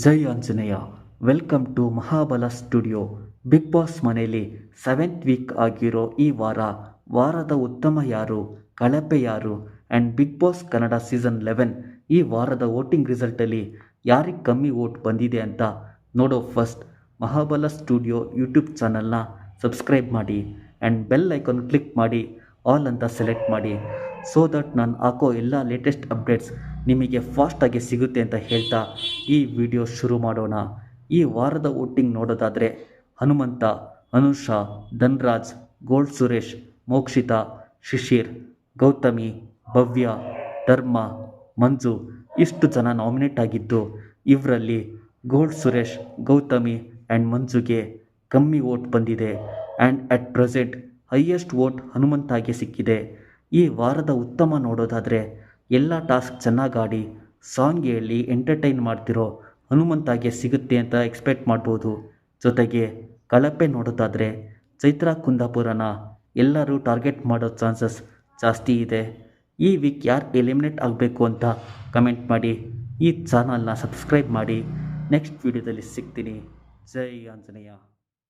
Jai Anjaneya. Welcome to Mahabala studio. Bigg Boss ಮನೆಯಲ್ಲಿ seventh week ಆಗಿರೋ ಈ ವಾರ, ವಾರದ ಉತ್ತಮ ಯಾರು, ಕಳಪೆ ಯಾರು and Bigg Boss Kannada season eleven ಈ ವಾರದ ವೋಟಿಂಗ್ ರಿಸಲ್ಟಲ್ಲಿ ಯಾರಿಗೆ ಕಮ್ಮಿ ವೋಟ್ ಬಂದಿದೆ ಅಂತ ನೋಡೋ ಫಸ್ಟ್ ಮಹಾಬಲ ಸ್ಟುಡಿಯೋ ಯೂಟ್ಯೂಬ್ ಚಾನಲ್ನ ಸಬ್ಸ್ಕ್ರೈಬ್ ಮಾಡಿ ಆ್ಯಂಡ್ ಬೆಲ್ ಐಕಾನ್ ಕ್ಲಿಕ್ ಮಾಡಿ ಆಲ್ ಅಂತ ಸೆಲೆಕ್ಟ್ ಮಾಡಿ ಸೊ ದಟ್ ನಾನು ಹಾಕೋ ಎಲ್ಲ ಲೇಟೆಸ್ಟ್ ಅಪ್ಡೇಟ್ಸ್ ನಿಮಗೆ ಫಾಸ್ಟಾಗಿ ಸಿಗುತ್ತೆ ಅಂತ ಹೇಳ್ತಾ ಈ ವಿಡಿಯೋ ಶುರು ಮಾಡೋಣ. ಈ ವಾರದ ವೋಟಿಂಗ್ ನೋಡೋದಾದರೆ ಹನುಮಂತ, ಅನುಷಾ, ಧನ್ರಾಜ್ ಗೋಲ್ಡ್ ಸುರೇಶ್, ಮೋಕ್ಷಿತಾ, ಶಿಶಿರ್, ಗೌತಮಿ, ಭವ್ಯ, ಧರ್ಮ, ಮಂಜು ಇಷ್ಟು ಜನ ನಾಮಿನೇಟ್ ಆಗಿದ್ದು ಇವರಲ್ಲಿ ಗೋಲ್ಡ್ ಸುರೇಶ್, ಗೌತಮಿ ಆ್ಯಂಡ್ ಮಂಜುಗೆ ಕಮ್ಮಿ ವೋಟ್ ಬಂದಿದೆ and at present highest vote ಹನುಮಂತಾಗೆ ಸಿಕ್ಕಿದೆ. ಈ ವಾರದ ಉತ್ತಮ ನೋಡೋದಾದರೆ ಎಲ್ಲ ಟಾಸ್ಕ್ ಚೆನ್ನಾಗಿ ಆಡಿ ಸಾಂಗ್ ಹೇಳಿ ಎಂಟರ್ಟೈನ್ ಮಾಡ್ತಿರೋ ಹನುಮಂತಾಗೆ ಸಿಗುತ್ತೆ ಅಂತ ಎಕ್ಸ್ಪೆಕ್ಟ್ ಮಾಡ್ಬೋದು. ಜೊತೆಗೆ ಕಳಪೆ ನೋಡೋದಾದರೆ ಚೈತ್ರಾ ಕುಂದಾಪುರನ ಎಲ್ಲರೂ ಟಾರ್ಗೆಟ್ ಮಾಡೋ ಚಾನ್ಸಸ್ ಜಾಸ್ತಿ ಇದೆ. ಈ ವೀಕ್ ಯಾರು ಎಲಿಮಿನೇಟ್ ಆಗಬೇಕು ಅಂತ ಕಮೆಂಟ್ ಮಾಡಿ, ಈ ಚಾನಲ್ನ ಸಬ್ಸ್ಕ್ರೈಬ್ ಮಾಡಿ. ನೆಕ್ಸ್ಟ್ ವಿಡಿಯೋದಲ್ಲಿ ಸಿಗ್ತೀನಿ. ಜೈ ಆಂಜನೇಯ.